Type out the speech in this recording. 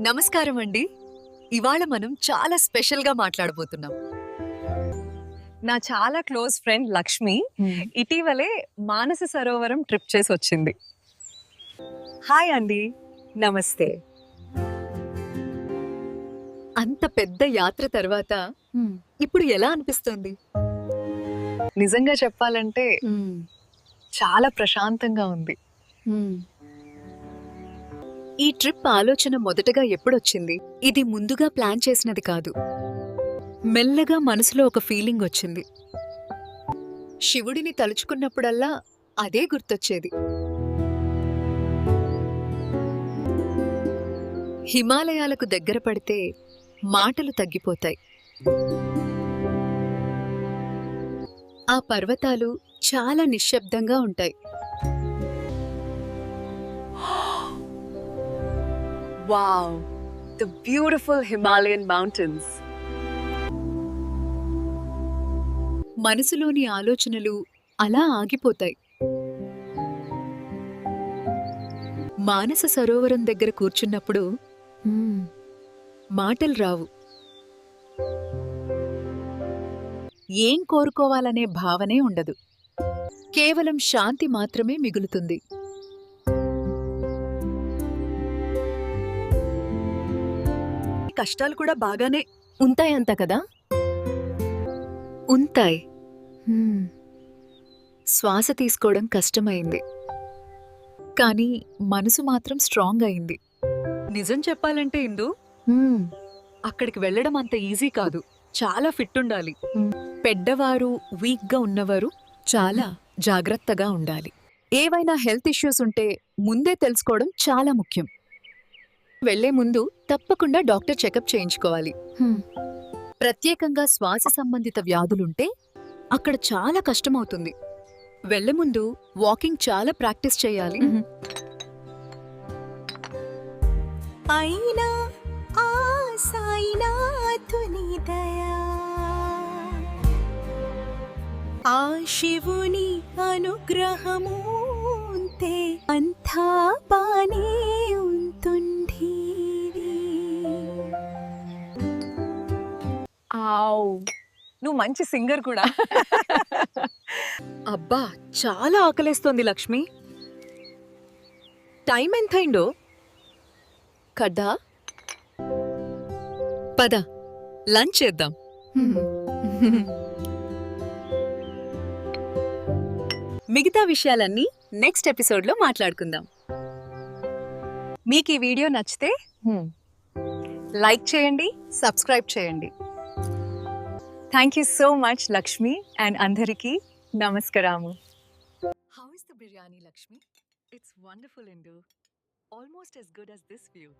నమస్కారం అండి. ఇవాళ మనం చాలా స్పెషల్గా మాట్లాడబోతున్నాం. నా చాలా క్లోజ్ ఫ్రెండ్ లక్ష్మి ఇటీవలే మానస సరోవరం ట్రిప్ చేసి వచ్చింది. హాయ్ అండి. నమస్తే. అంత పెద్ద యాత్ర తర్వాత ఇప్పుడు ఎలా అనిపిస్తుంది? నిజంగా చెప్పాలంటే చాలా ప్రశాంతంగా ఉంది. ఈ ట్రిప్ ఆలోచన మొదటగా ఎప్పుడొచ్చింది? ఇది ముందుగా ప్లాన్ చేసినది కాదు. మెల్లగా మనసులో ఒక ఫీలింగ్ వచ్చింది. శివుడిని తలుచుకున్నప్పుడల్లా అదే గుర్తొచ్చేది. హిమాలయాలకు దగ్గర పడితే మాటలు తగ్గిపోతాయి. ఆ పర్వతాలు చాలా నిశ్శబ్దంగా ఉంటాయి. Wow the beautiful Himalayan mountains. మనసులోని ఆలోచనలు అలా ఆగిపోతాయి. మానస సరోవరం దగ్గర కూర్చున్నప్పుడు మాటలు రావు. ఏం కోరుకోవాలనే భావనే ఉండదు. కేవలం శాంతి మాత్రమే మిగులుతుంది. కష్టాలు కూడా బాగానే ఉంటాయంత కదా? ఉంటాయి. శ్వాస తీసుకోవడం కష్టమైంది. కానీ మనసు మాత్రం స్ట్రాంగ్ అయింది. నిజం చెప్పాలంటే ఇందు అక్కడికి వెళ్ళడం అంత ఈజీ కాదు. చాలా ఫిట్ ఉండాలి. పెద్దవారు వీక్గా ఉన్నవారు చాలా జాగ్రత్తగా ఉండాలి. ఏవైనా హెల్త్ ఇష్యూస్ ఉంటే ముందే తెలుసుకోవడం చాలా ముఖ్యం. వెళ్ళే ముందు తప్పకుండా డాక్టర్ చెకప్ చేయించుకోవాలి. ప్రత్యేకంగా శ్వాస సంబంధిత వ్యాధులుంటే అక్కడ చాలా కష్టమవుతుంది. వెళ్ళే ముందు వాకింగ్ చాలా ప్రాక్టీస్ చేయాలి. అయినా ఆ సాయినాథుని దయా. ఆ శివుని అనుగ్రహము అంతా బానే ఉంటుంది ఆవ్ నువ్వు మంచి సింగర్ కూడా. అబ్బా చాలా ఆకలేస్తోంది లక్ష్మి. టైం ఎంతైందో? కదా? పద లంచ్ చేద్దాం. మిగతా విషయాలన్నీ నెక్స్ట్ ఎపిసోడ్లో మాట్లాడుకుందాం. మీకు ఈ వీడియో నచ్చితే లైక్ చేయండి సబ్స్క్రైబ్ చేయండి. Thank you so much, Lakshmi and Andhariki. Namaskaramu. How is the biryani, Lakshmi? It's wonderful, Indu. Almost as good as this view.